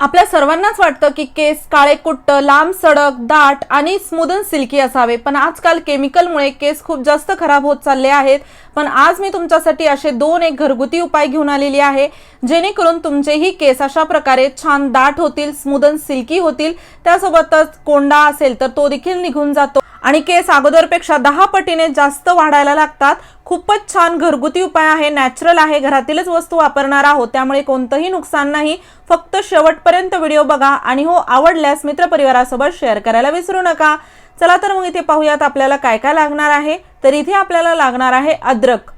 आपल्या सर्वांनाच वाटतं की केस काळे कुट्ट लांब सडक दाट आणि स्मूद सिल्की असावे. पण आजकाल केमिकलमुळे केस खूप जास्त खराब होत चालले आहेत. पण आज मी तुमच्यासाठी असे दोन एक घरगुती उपाय घेऊन आलेली आहे. जेणेकरून तुमचेही केस अशा प्रकारे छान दाट होतील स्मूद सिल्की होतील. त्यासोबतच कोंडा असेल तर तो देखील निघून जातो. आणि केस अगोदरपेक्षा दहा पटीने जास्त वाढायला लागतात. खूपच छान घरगुती उपाय आहे. नॅचरल आहे. घरातीलच वस्तू वापरणार आहोत. त्यामुळे कोणतंही नुकसान नाही. फक्त शेवटपर्यंत व्हिडिओ बघा आणि हो आवडल्यास मित्रपरिवारासोबत शेअर करायला विसरू नका. चला तर मग इथे पाहूयात आपल्याला काय काय लागणार आहे. तर इथे आपल्याला लागणार आहे अद्रक.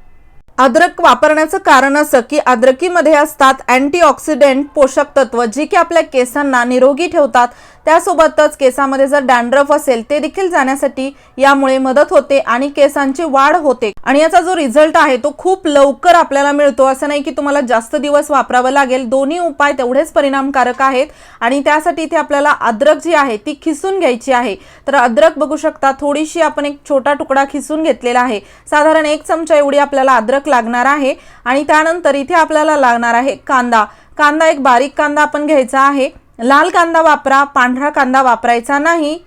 अद्रक वापरण्याचं कारण असं की अद्रकीमध्ये असतात अँटीऑक्सिडेंट पोषक तत्व जी की आपल्या केसांना निरोगी ठेवतात. त्यासोबतच केसामध्ये जर डॅन्ड्रफ असेल ते देखील जाण्यासाठी यामुळे मदत होते आणि केसांची वाढ होते. आणि याचा जो रिझल्ट आहे तो खूप लवकर आपल्याला मिळतो. असं नाही की तुम्हाला जास्त दिवस वापरावं लागेल. दोन्ही उपाय तेवढेच परिणामकारक आहेत. आणि त्यासाठी इथे आपल्याला अद्रक जी आहे ती खिसून घ्यायची आहे. तर अद्रक बघू शकता थोडीशी आपण एक छोटा तुकडा खिसून घेतलेला आहे. साधारण एक चमचा एवढी आपल्याला अद्रक लागणार आहे. आणि त्यानंतर इथे आपल्याला लागणार आहे कांदा. कांदा एक बारीक कांदा आपण घ्यायचा आहे. लाल कांदा वापरा पांढरा कांदा वापरायचा नाही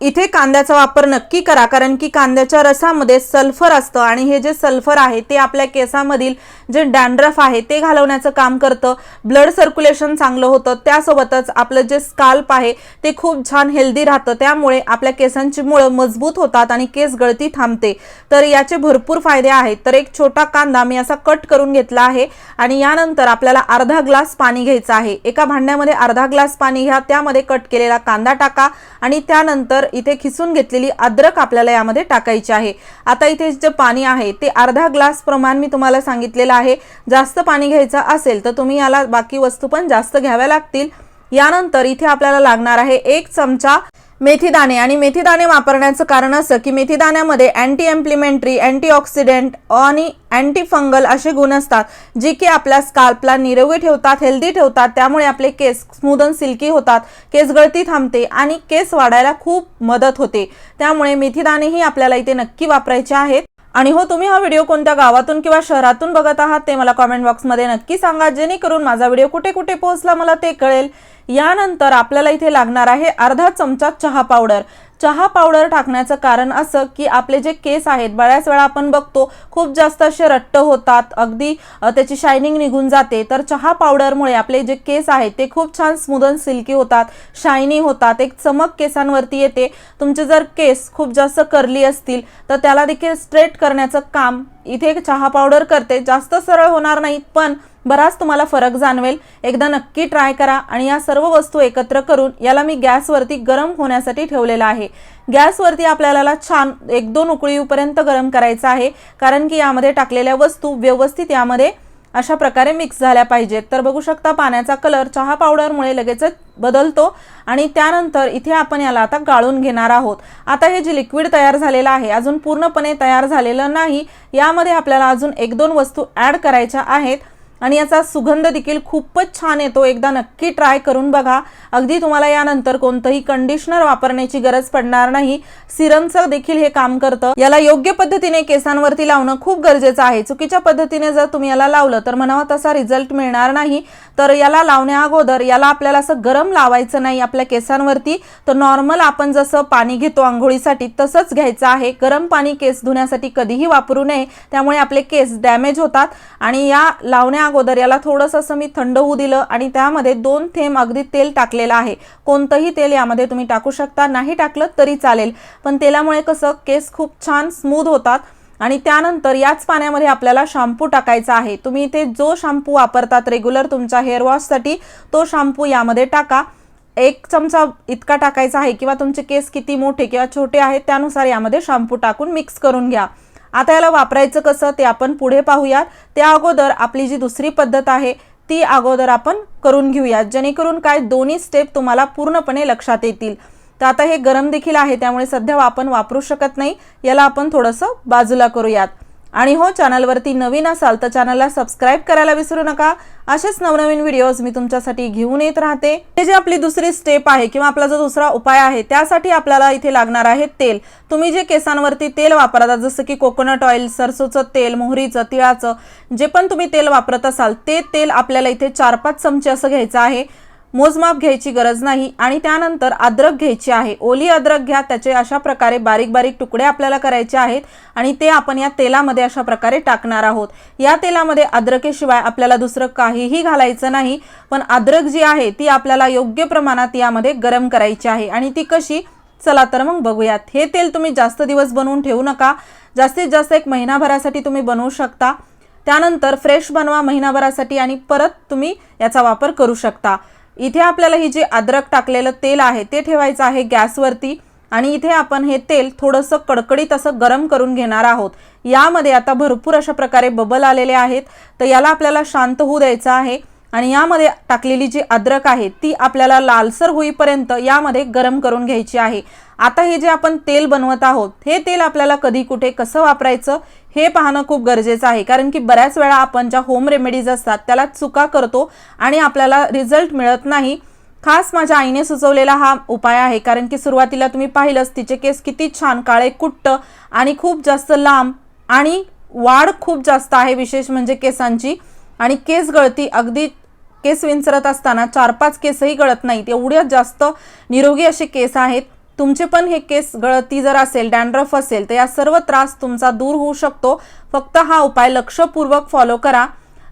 इथे कांद्याचा वापर नक्की करा कारण की कांद्याच्या रसामध्ये सल्फर असतं आणि हे जे सल्फर आहे ते आपल्या केसामधील जे डॅन्ड्रफ आहे ते घालवण्याचं काम करतं. ब्लड सर्क्युलेशन चांगलं होतं त्यासोबतच आपलं जे स्काल्प आहे ते खूप छान हेल्दी राहतं. त्यामुळे आपल्या केसांची मुळं मजबूत होतात आणि केस गळती थांबते. तर याचे भरपूर फायदे आहेत. तर एक छोटा कांदा मी असा कट करून घेतला आहे आणि यानंतर आपल्याला अर्धा ग्लास पाणी घ्यायचं आहे. एका भांड्यामध्ये अर्धा ग्लास पाणी घ्या त्यामध्ये कट केलेला कांदा टाका आणि त्यानंतर इथे खिसून घेतलेली अद्रक आपल्याला यामध्ये टाकायची आहे. आता इथे जे पाणी आहे ते अर्धा ग्लास प्रमाण मी तुम्हाला सांगितलेलं आहे. जास्त पाणी घ्यायचं असेल तर तुम्ही याला बाकी वस्तू पण जास्त घ्याव्या लागतील. यानंतर इथे आपल्याला लागणार आहे एक चमचा मेथीदाणे आणि मेथीदाणे वापरण्याचं कारण असं की मेथीदाण्यामध्ये अँटी एम्प्लिमेंटरी अँटीऑक्सिडेंट आणि अँटी फंगल असे गुण असतात जे की आपल्या स्काल्पला निरोगी ठेवतात हेल्दी ठेवतात त्यामुळे आपले केस स्मूद सिल्की होतात केस गळती थांबते आणि केस वाढायला खूप मदत होते. त्यामुळे मेथीदाणेही आपल्याला इथे नक्की वापरायचे आहेत. आणि हो तुम्ही हा व्हिडिओ कोणत्या गावातून किंवा शहरातून बघत आहात ते मला कॉमेंट बॉक्समध्ये नक्की सांगा. जेणेकरून माझा व्हिडिओ कुठे कुठे पोहोचला मला ते कळेल. यानंतर आपल्याला इथे लागणार आहे अर्धा चमचा चहा पावडर चहा पावडर टाकण्याचं कारण असं की आपले जे केस आहेत बऱ्याच वेळा आपण बघतो खूप जास्त असे रट्ट होतात अगदी त्याची शायनिंग निघून जाते. तर चहा पावडरमुळे आपले जे केस आहेत ते खूप छान स्मूद अँड सिल्की होतात शायनी होतात. एक चमक केसांवरती येते. तुमचे जर केस खूप जास्त करली असतील तर त्याला देखील स्ट्रेट करण्याचं काम इथे एक चहा पावडर करते. जास्त सरळ होणार नाही पण बराच तुम्हाला फरक जाणवेल. एकदा नक्की ट्राय करा आणि या सर्व वस्तू एकत्र करून याला मी गॅसवरती गरम होण्यासाठी ठेवलेला आहे. गॅसवरती आपल्याला छान एक दोन उकळीपर्यंत गरम करायचं आहे कारण की यामध्ये टाकलेल्या वस्तू व्यवस्थित यामध्ये अशा प्रकारे मिक्स झाल्या पाहिजेत. तर बघू शकता पाण्याचा कलर चहा पावडरमुळे लगेचच बदलतो. आणि त्यानंतर इथे आपण याला आता गाळून घेणार आहोत. आता हे जे लिक्विड तयार झालेलं आहे अजून पूर्णपणे तयार झालेलं नाही. यामध्ये आपल्याला अजून एक दोन वस्तू ॲड करायच्या आहेत. आणि याचा सुगंध देखील खूपच छान येतो. एकदा नक्की ट्राय करून बघा. अगदी तुम्हाला यानंतर कोणतंही कंडिशनर वापरण्याची गरज पडणार नाही. सिरमचं देखील हे काम करतं. याला योग्य पद्धतीने केसांवरती लावणं खूप गरजेचं आहे. चुकीच्या पद्धतीने जर तुम्ही याला लावलं तर म्हणावा तसा रिझल्ट मिळणार नाही. तर याला लावण्या अगोदर याला आपल्याला असं गरम लावायचं नाही आपल्या केसांवरती. तर नॉर्मल आपण जसं पाणी घेतो आंघोळीसाठी तसंच घ्यायचं आहे. गरम पाणी केस धुण्यासाठी कधीही वापरू नये. त्यामुळे आपले केस डॅमेज होतात. आणि या लावण्या अगोदर याला थोडंसं असं मी थंड होऊ दिलं आणि त्यामध्ये दोन थेंब अगदी तेल टाकलेलं आहे. कोणतंही तेल यामध्ये तुम्ही टाकू शकता. नाही टाकलं तरी चालेल. पण तेलामुळे कसं केस खूप छान स्मूथ होतात आणि त्यानंतर याच पाण्यामध्ये आपल्याला शॅम्पू टाकायचा आहे. तुम्ही इथे जो शॅम्पू वापरतात रेग्युलर तुमच्या हेअरवॉशसाठी तो शॅम्पू यामध्ये टाका. एक चमचा इतका टाकायचा आहे किंवा तुमचे केस किती मोठे किंवा छोटे आहेत त्यानुसार यामध्ये शॅम्पू टाकून मिक्स करून घ्या. आता याला वापरायचं कसं ते आपण पुढे पाहूयात. त्या अगोदर आपली जी दुसरी पद्धत आहे ती अगोदर आपण करून घेऊयात जेणेकरून काय दोन्ही स्टेप तुम्हाला पूर्णपणे लक्षात येतील. तर आता हे गरम देखील आहे त्यामुळे सध्या आपण वापरू शकत नाही. याला आपण थोडंसं बाजूला करूयात. आणि हो चॅनलवरती नवीन असाल तर चॅनलला सबस्क्राईब करायला विसरू नका. असेच नवनवीन व्हिडिओज मी तुमच्यासाठी घेऊन येत राहते. हे जे आपली दुसरी स्टेप आहे किंवा आपला जो दुसरा उपाय आहे त्यासाठी आपल्याला इथे लागणार आहे तेल. तुम्ही जे केसांवरती तेल वापरता जसं की कोकोनट ऑइल सरसोचं तेल मोहरीचं तिळाचं जे पण तुम्ही तेल वापरत असाल ते तेल आपल्याला इथे चार पाच चमचे असं घ्यायचं आहे. मोजमाप घ्यायची गरज नाही आणि त्यानंतर अद्रक घ्यायची आहे. ओली अद्रक घ्या त्याचे अशा प्रकारे बारीक बारीक तुकडे आपल्याला करायचे आहेत आणि ते आपण या तेलामध्ये अशा प्रकारे टाकणार आहोत. या तेलामध्ये अद्रकेशिवाय आपल्याला दुसरं काहीही घालायचं नाही पण अद्रक जी आहे ती आपल्याला योग्य प्रमाणात यामध्ये गरम करायची आहे आणि ती कशी? चला तर मग बघूयात. हे तेल तुम्ही जास्त दिवस बनवून ठेवू नका. जास्तीत जास्त एक महिनाभरासाठी तुम्ही बनवू शकता. त्यानंतर फ्रेश बनवा महिनाभरासाठी आणि परत तुम्ही याचा वापर करू शकता. इथे आपल्याला ही जे अद्रक टाकलेलं तेल आहे ते ठेवायचं आहे गॅसवरती. आणि इथे आपण हे तेल थोडंसं कडकडीत असं गरम करून घेणार आहोत. यामध्ये आता भरपूर अशा प्रकारे बबल आलेले आहेत. तर याला आपल्याला शांत होऊ द्यायचं आहे. आणि यामध्ये टाकलेली जी अद्रक आहे ती आपल्याला लालसर होईपर्यंत यामध्ये गरम करून घ्यायची आहे. आता हे जे आपण तेल बनवत आहोत हे तेल आपल्याला कधी कुठे कसं वापरायचं हे पाहणं खूप गरजेचं आहे. कारण की बऱ्याच वेळा आपण ज्या होम रेमेडीज असतात त्याला चुका करतो आणि आपल्याला रिझल्ट मिळत नाही. खास माझ्या आईने सुचवलेला हा उपाय आहे. कारण की सुरुवातीला तुम्ही पाहिलंच तिचे केस किती छान काळे कुट्ट आणि खूप जास्त लांब आणि वाढ खूप जास्त आहे विशेष म्हणजे केसांची. आणि केस गळती अगदी केस विंचरत असताना चार पाच केसही गळत नाहीत. एवढ्या जास्त निरोगी असे केस आहेत. तुमचे पण हे केस गळती जर असेल डॅन्ड्रफ असेल तर या सर्व त्रास तुमचा दूर होऊ शकतो. फक्त हा उपाय लक्षपूर्वक फॉलो करा.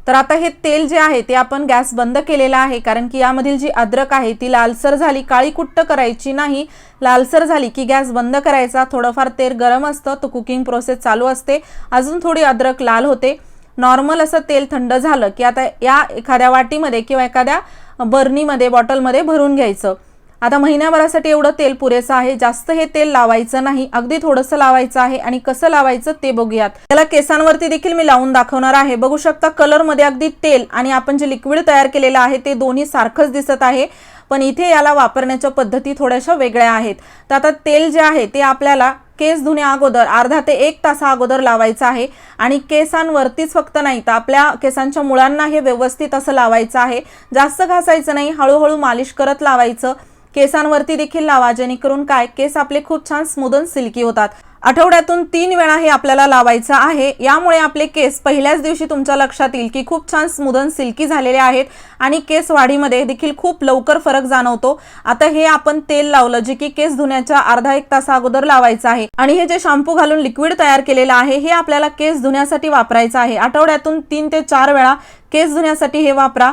तर आता हे तेल जे आहे ते आपण गॅस बंद केलेला आहे कारण की यामधील जी अद्रक आहे ती लालसर झाली काळी कुट्ट करायची नाही. लालसर झाली की गॅस बंद करायचा. थोडंफार तेल गरम असतं तो कुकिंग प्रोसेस चालू असते. अजून थोडी अद्रक लाल होते. नॉर्मल असं तेल थंड झालं की आता या एखाद्या वाटीमध्ये किंवा एखाद्या बर्नीमध्ये बॉटलमध्ये भरून घ्यायचं. आता महिन्याभरासाठी एवढं तेल पुरेसं आहे जास्त हे तेल लावायचं नाही अगदी थोडंसं लावायचं आहे आणि कसं लावायचं ते बघूयात. त्याला केसांवरती देखील मी लावून दाखवणार आहे. बघू शकता कलरमध्ये अगदी तेल आणि आपण जे लिक्विड तयार केलेलं आहे ते दोन्ही सारखंच दिसत आहे पण इथे याला वापरण्याच्या पद्धती थोड्याशा वेगळ्या आहेत. तर आता तेल जे आहे ते आपल्याला केस धुण्या अगोदर अर्धा ते एक तासा अगोदर लावायचं आहे. आणि केसांवरतीच फक्त नाही तर आपल्या केसांच्या मुळांना हे व्यवस्थित असं लावायचं आहे. जास्त घासायचं नाही हळूहळू मालिश करत लावायचं. केसांवरती देखील लावा जेणेकरून काय? केस आपले खूप छान स्मूदन सिल्की होतात. आठवड्यातून तीन वेळा हे आपल्याला लावायचं आहे. यामुळे आपले केस पहिल्याच दिवशी तुमच्या लक्षात येईल की खूप छान स्मूद सिल्की झालेले आहेत आणि केस वाढीमध्ये देखील खूप लवकर फरक जाणवतो. आता हे आपण तेल लावलं जे की केस धुण्याच्या अर्धा एक तासा अगोदर लावायचं आहे. आणि हे जे शॅम्पू घालून लिक्विड तयार केलेलं आहे हे आपल्याला केस धुण्यासाठी वापरायचं आहे. आठवड्यातून तीन ते चार वेळा केस धुण्यासाठी हे वापरा.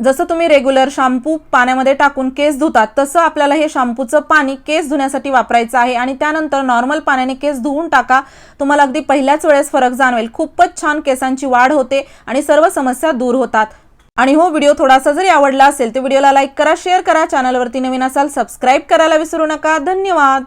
जसं तुम्ही रेग्युलर शॅम्पू पाण्यामध्ये टाकून केस धुतात तसं आपल्याला हे शॅम्पूचं पाणी केस धुण्यासाठी वापरायचं आहे आणि त्यानंतर नॉर्मल पाण्याने केस धुवून टाका. तुम्हाला अगदी पहिल्याच वेळेस फरक जाणवेल. खूपच छान केसांची वाढ होते आणि सर्व समस्या दूर होतात. आणि हो व्हिडिओ थोडासा जरी आवडला असेल तर व्हिडिओला लाईक करा शेअर करा चॅनलवरती नवीन असाल सबस्क्राईब करायला विसरू नका. धन्यवाद!